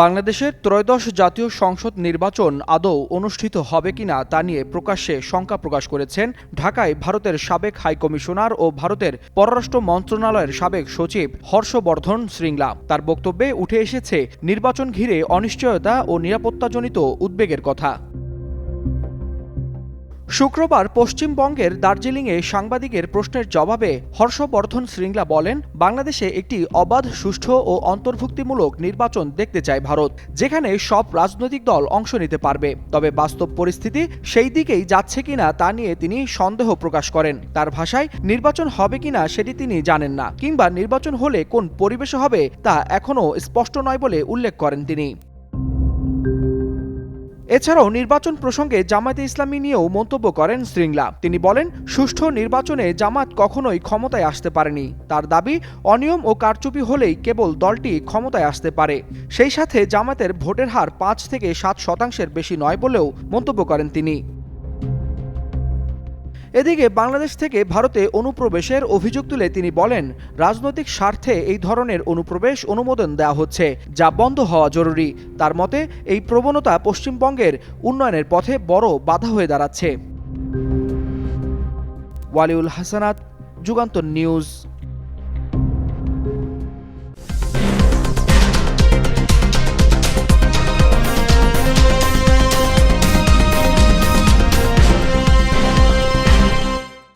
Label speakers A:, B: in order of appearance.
A: বাংলাদেশের ত্রয়োদশ জাতীয় সংসদ নির্বাচন আদৌ অনুষ্ঠিত হবে কিনা তা নিয়ে প্রকাশ্যে শঙ্কা প্রকাশ করেছেন ঢাকায় ভারতের সাবেক হাইকমিশনার ও ভারতের পররাষ্ট্র মন্ত্রণালয়ের সাবেক সচিব হর্ষবর্ধন শ্রীংলা তার বক্তব্যে উঠে এসেছে, নির্বাচন ঘিরে অনিশ্চয়তা ও নিরাপত্তাজনিত উদ্বেগের কথা। শুক্রবার পশ্চিমবঙ্গের দার্জিলিংয়ে সাংবাদিকের প্রশ্নের জবাবে হর্ষবর্ধন শ্রীংলা বলেন, বাংলাদেশে একটি অবাধ, সুষ্ঠু ও অন্তর্ভুক্তিমূলক নির্বাচন দেখতে চায় ভারত, যেখানে সব রাজনৈতিক দল অংশ নিতে পারবে। তবে বাস্তব পরিস্থিতি সেই দিকেই যাচ্ছে কিনা তা নিয়ে তিনি সন্দেহ প্রকাশ করেন। তার ভাষায়, নির্বাচন হবে কিনা সেটি তিনি জানেন না, কিংবা নির্বাচন হলে কোন পরিবেশে হবে তা এখনও স্পষ্ট নয় বলে উল্লেখ করেন তিনি। এছাড়াও নির্বাচন প্রসঙ্গে জামায়াতে ইসলামী নিয়েও মন্তব্য করেন শ্রীংলা তিনি বলেন, সুষ্ঠু নির্বাচনে জামাত কখনোই ক্ষমতায় আসতে পারেনি। তার দাবি, অনিয়ম ও কারচুপি হলেই কেবল দলটি ক্ষমতায় আসতে পারে। সেই সাথে জামাতের ভোটের হার পাঁচ থেকে সাত শতাংশের বেশি নয় বলেও মন্তব্য করেন তিনি। এদিকে বাংলাদেশ থেকে ভারতে অনুপ্রবেশের অভিযোগ তুলে তিনি বলেন, রাজনৈতিক স্বার্থে এই ধরনের অনুপ্রবেশ অনুমোদন দেওয়া হচ্ছে, যা বন্ধ হওয়া জরুরি। তার মতে, এই প্রবণতা পশ্চিমবঙ্গের উন্নয়নের পথে বড় বাধা হয়ে দাঁড়াচ্ছে। ওয়ালিউল হাসানাত, যুগান্তর নিউজ।